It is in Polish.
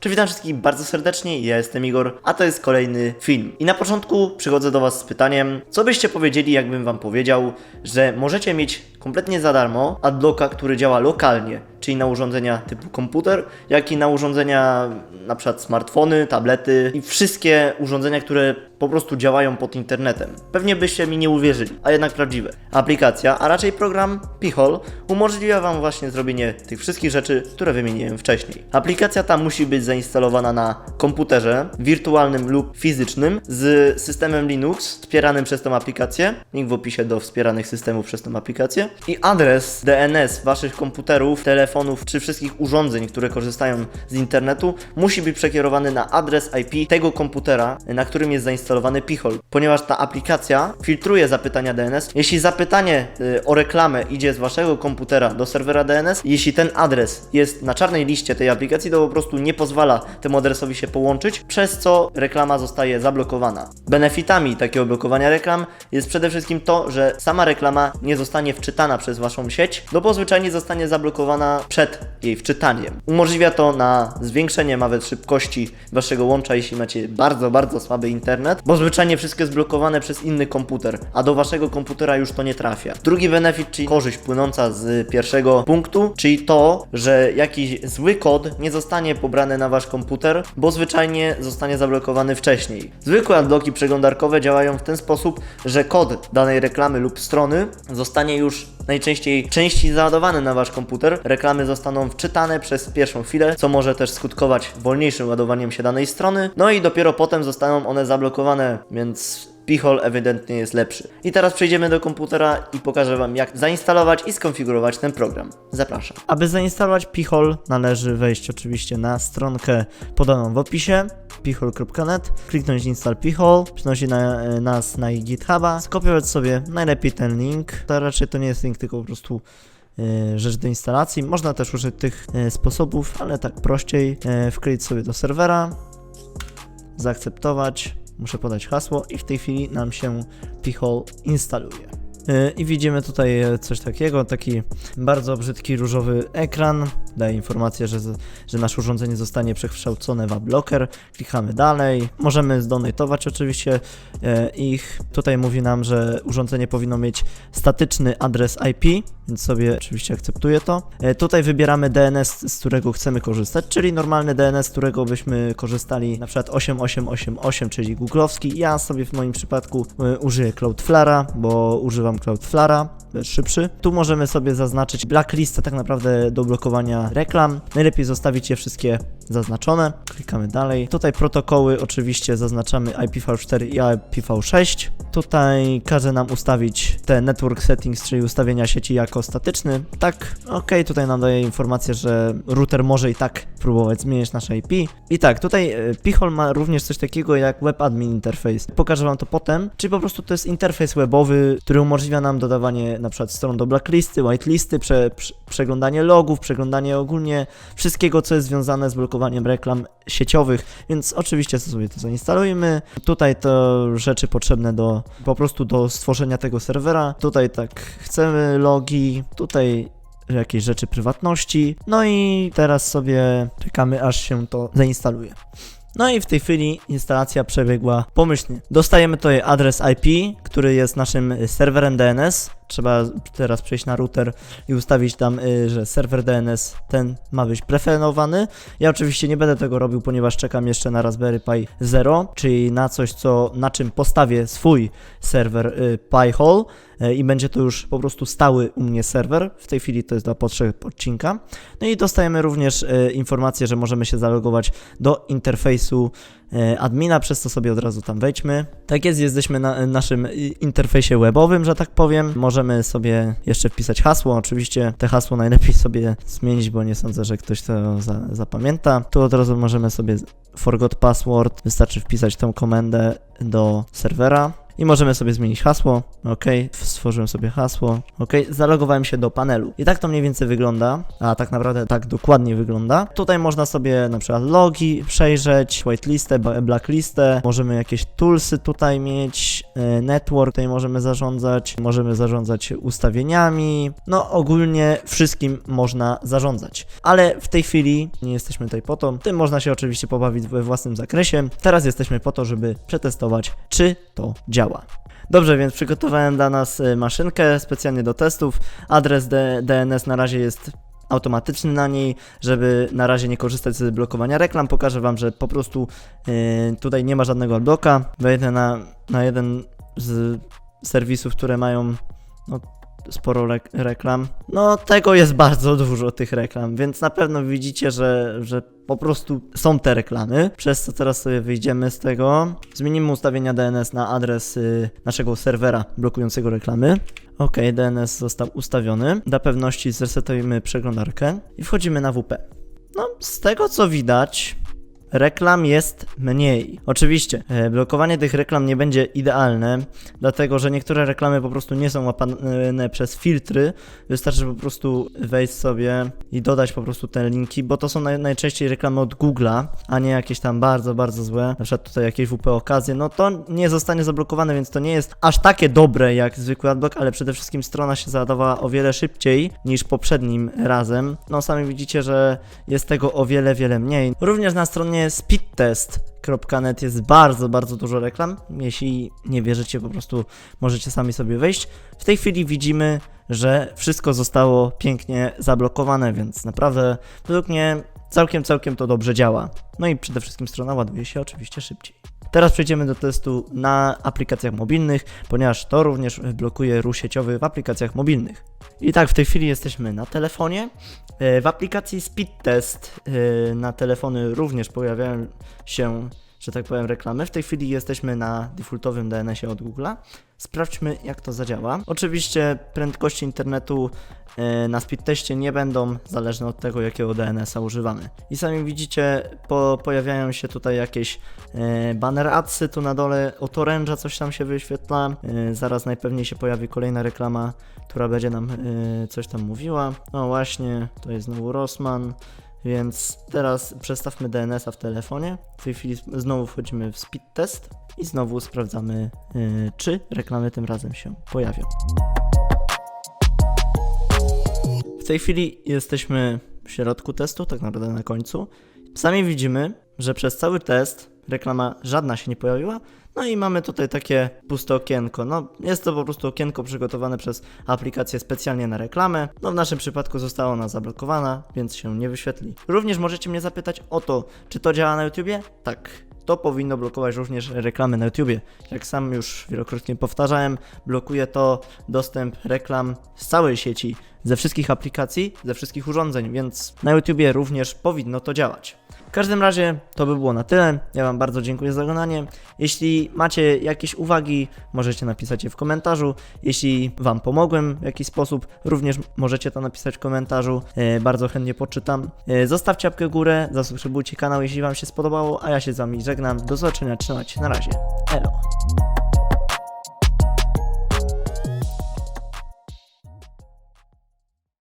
Cześć, witam wszystkich bardzo serdecznie, ja jestem Igor, a to jest kolejny film. I na początku przychodzę do Was z pytaniem, co byście powiedzieli, jakbym Wam powiedział, że możecie mieć kompletnie za darmo adblocka, który działa lokalnie, czyli na urządzenia typu komputer, jak i na urządzenia na przykład smartfony, tablety i wszystkie urządzenia, które po prostu działają pod internetem. Pewnie byście mi nie uwierzyli, a jednak prawdziwe. Aplikacja, a raczej program Pichol umożliwia Wam właśnie zrobienie tych wszystkich rzeczy, które wymieniłem wcześniej. Aplikacja ta musi być zainstalowana na komputerze wirtualnym lub fizycznym z systemem Linux wspieranym przez tą aplikację. Link w opisie do wspieranych systemów przez tą aplikację. I adres DNS Waszych komputerów, telefonów czy wszystkich urządzeń, które korzystają z internetu musi być przekierowany na adres IP tego komputera, na którym jest zainstalowany Pichol, ponieważ ta aplikacja filtruje zapytania DNS. Jeśli zapytanie y, o reklamę idzie z Waszego komputera do serwera DNS, jeśli ten adres jest na czarnej liście tej aplikacji, to po prostu nie pozwala temu adresowi się połączyć, przez co reklama zostaje zablokowana. Benefitami takiego blokowania reklam jest przede wszystkim to, że sama reklama nie zostanie wczytana przez Waszą sieć, no bo zwyczajnie zostanie zablokowana przed jej wczytaniem. Umożliwia to na zwiększenie nawet szybkości Waszego łącza, jeśli macie bardzo, bardzo słaby internet, bo zwyczajnie wszystko jest blokowane przez inny komputer, a do Waszego komputera już to nie trafia. Drugi benefit, czyli korzyść płynąca z pierwszego punktu, czyli to, że jakiś zły kod nie zostanie pobrany na Wasz komputer, bo zwyczajnie zostanie zablokowany wcześniej. Zwykłe adblocki przeglądarkowe działają w ten sposób, że kod danej reklamy lub strony zostanie już najczęściej części załadowany na Wasz komputer. Reklamy zostaną wczytane przez pierwszą chwilę, co może też skutkować wolniejszym ładowaniem się danej strony. No i dopiero potem zostaną one zablokowane, więc Pichol ewidentnie jest lepszy. I teraz przejdziemy do komputera i pokażę Wam, jak zainstalować i skonfigurować ten program. Zapraszam. Aby zainstalować Pichol, należy wejść oczywiście na stronkę podaną w opisie pichol.net, kliknąć install Pichol, przynosi na, e, nas na GitHuba, skopiować sobie najlepiej ten link. To raczej to nie jest link, tylko po prostu e, rzecz do instalacji. Można też użyć tych e, sposobów, ale tak prościej. Wkleić sobie do serwera, zaakceptować, muszę podać hasło i w tej chwili nam się Pichol instaluje. Yy, I widzimy tutaj e, coś takiego, taki bardzo brzydki różowy ekran, daje informację, że, że nasze urządzenie zostanie przekształcone w blocker. Klikamy dalej, możemy zdonatować oczywiście e, ich. Tutaj mówi nam, że urządzenie powinno mieć statyczny adres IP, sobie oczywiście akceptuję to. E, Tutaj wybieramy DNS, z którego chcemy korzystać, czyli normalny DNS, z którego byśmy korzystali, na przykład 8888, czyli googlowski. Ja sobie w moim przypadku e, użyję Cloudflare'a, bo używam Cloudflare'a, jest szybszy. Tu możemy sobie zaznaczyć blacklistę tak naprawdę do blokowania reklam. Najlepiej zostawić je wszystkie zaznaczone. Klikamy dalej. Tutaj protokoły oczywiście zaznaczamy IPv4 i IPv6. Tutaj każe nam ustawić te network settings, czyli ustawienia sieci jako statyczny. Tak, ok, tutaj nam daje informację, że router może i tak próbować zmieniać nasze IP. I tak, tutaj e, Pichol ma również coś takiego jak Web Admin Interface. Pokażę Wam to potem, czyli po prostu to jest interfejs webowy, który umożliwia nam dodawanie na przykład stron do blacklisty, whitelisty, prze, prze, przeglądanie logów, przeglądanie ogólnie wszystkiego, co jest związane z blokowaniem reklam sieciowych, więc oczywiście sobie to zainstalujemy. Tutaj to rzeczy potrzebne do po prostu do stworzenia tego serwera. Tutaj tak chcemy logi, tutaj jakieś rzeczy prywatności. No i teraz sobie czekamy aż się to zainstaluje. No i w tej chwili instalacja przebiegła pomyślnie. Dostajemy tutaj adres IP, który jest naszym serwerem DNS. Trzeba teraz przejść na router i ustawić tam, y, że serwer DNS ten ma być preferowany. Ja oczywiście nie będę tego robił, ponieważ czekam jeszcze na Raspberry Pi Zero, czyli na coś, co, na czym postawię swój serwer y, Pi-hole y, i będzie to już po prostu stały u mnie serwer. W tej chwili to jest dla potrzeb odcinka. No i dostajemy również informację, że możemy się zalogować do interfejsu admina, przez to sobie od razu tam wejdźmy. Tak jest, jesteśmy na e, naszym y, interfejsie webowym, że tak powiem. Możemy sobie jeszcze wpisać hasło. Oczywiście te hasło najlepiej sobie zmienić, bo nie sądzę, że ktoś to za, zapamięta. Tu od razu możemy sobie forgot password, wystarczy wpisać tą komendę do serwera. I możemy sobie zmienić hasło. Ok, stworzyłem sobie hasło. Ok, zalogowałem się do panelu. I tak to mniej więcej wygląda, a tak naprawdę tak dokładnie wygląda. Tutaj można sobie na przykład logi przejrzeć, whitelistę, blacklistę. Możemy jakieś toolsy tutaj mieć, e, network tutaj możemy zarządzać, możemy zarządzać ustawieniami. No ogólnie wszystkim można zarządzać. Ale w tej chwili nie jesteśmy tutaj po to. Tym można się oczywiście pobawić we własnym zakresie. Teraz jesteśmy po to, żeby przetestować, czy to działa. Dobrze, więc przygotowałem dla nas y, maszynkę specjalnie do testów. Adres DNS na razie jest automatyczny na niej, żeby na razie nie korzystać z blokowania reklam. Pokażę Wam, że po prostu y, tutaj nie ma żadnego bloka. Wejdę na, na jeden z serwisów, które mają no, sporo rek- reklam. No, tego jest bardzo dużo tych reklam, więc na pewno widzicie, że, że po prostu są te reklamy. Przez co teraz sobie wyjdziemy z tego. Zmienimy ustawienia DNS na adres y, naszego serwera blokującego reklamy. Ok, DNS został ustawiony. Dla pewności zresetujemy przeglądarkę i wchodzimy na WP. No, z tego co widać, reklam jest mniej. Oczywiście, e, blokowanie tych reklam nie będzie idealne, dlatego że niektóre reklamy po prostu nie są łapane przez filtry. Wystarczy po prostu wejść sobie i dodać po prostu te linki, bo to są naj, najczęściej reklamy od Google'a, a nie jakieś tam bardzo, bardzo złe. Na przykład tutaj jakieś WP okazje, no to nie zostanie zablokowane, więc to nie jest aż takie dobre jak zwykły adblock, ale przede wszystkim strona się załadowała o wiele szybciej niż poprzednim razem. No sami widzicie, że jest tego o wiele, wiele mniej. Również na stronie speedtest.net jest bardzo, bardzo dużo reklam. Jeśli nie wierzycie, po prostu możecie sami sobie wejść. W tej chwili widzimy, że wszystko zostało pięknie zablokowane, więc naprawdę według mnie całkiem, całkiem to dobrze działa. No i przede wszystkim strona ładuje się oczywiście szybciej. Teraz przejdziemy do testu na aplikacjach mobilnych, ponieważ to również blokuje ruch sieciowy w aplikacjach mobilnych. I tak, w tej chwili jesteśmy na telefonie. E, W aplikacji Speed Test e, na telefony również pojawiają się, że tak powiem, reklamy. W tej chwili jesteśmy na defaultowym DNS-ie od Google'a. Sprawdźmy, jak to zadziała. Oczywiście prędkości internetu e, na speed teście nie będą zależne od tego, jakiego DNS-a używamy. I sami widzicie, po, pojawiają się tutaj jakieś e, banner adsy, tu na dole od coś tam się wyświetla. E, zaraz najpewniej się pojawi kolejna reklama, która będzie nam coś tam mówiła. No właśnie, to jest znowu Rossmann. Więc teraz przestawmy DNS-a w telefonie. W tej chwili znowu wchodzimy w speed test i znowu sprawdzamy, yy, czy reklamy tym razem się pojawią. W tej chwili jesteśmy w środku testu, tak naprawdę na końcu. Sami widzimy, że przez cały test reklama żadna się nie pojawiła. No i mamy tutaj takie puste okienko. No, jest to po prostu okienko przygotowane przez aplikację specjalnie na reklamę. No, w naszym przypadku została ona zablokowana, więc się nie wyświetli. Również możecie mnie zapytać o to, czy to działa na YouTubie? Tak. To powinno blokować również reklamy na YouTubie. Jak sam już wielokrotnie powtarzałem, blokuje to dostęp reklam z całej sieci, ze wszystkich aplikacji, ze wszystkich urządzeń, więc na YouTubie również powinno to działać. W każdym razie to by było na tyle. Ja Wam bardzo dziękuję za oglądanie. Jeśli macie jakieś uwagi, możecie napisać je w komentarzu. Jeśli Wam pomogłem w jakiś sposób, również możecie to napisać w komentarzu. E, bardzo chętnie poczytam. E, zostawcie łapkę w górę, zasubskrybujcie kanał, jeśli Wam się spodobało, a ja się z Wami żegnam. Do zobaczenia, trzymajcie się, na razie. Elo.